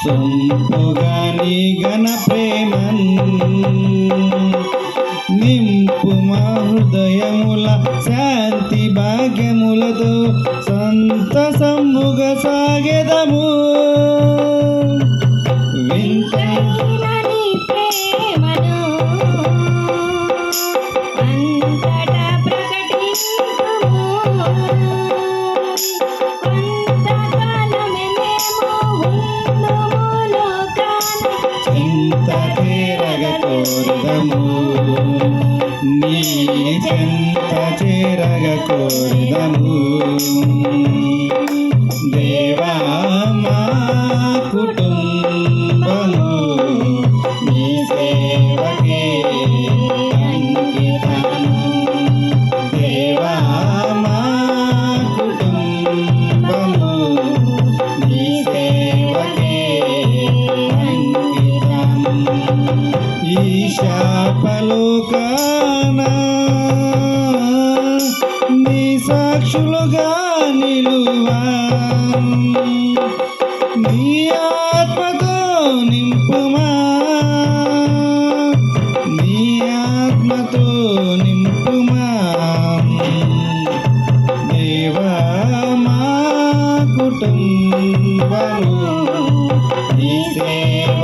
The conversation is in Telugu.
సొంపుగా నీ గణ ప్రేమన్. నింపు మా హృదయముల శాంతి భాగ్యములతో సంతసముగా సాగెదము. చింత చేరగ కోరదము. నీ చింత చేరగ కోరదము. దేవా మా కుటుంబము నీ సేవకే అంకితము. దేవా మా కుటుంబము నీ సేవకే అంకితము. ఈ శాపలోకాన నీ సాక్షులుగా నిలువా. నీ ఆత్మతో నింపుమా. నీ ఆత్మతో నింపుమా. దేవా మా కుటుంబము నీ సేవ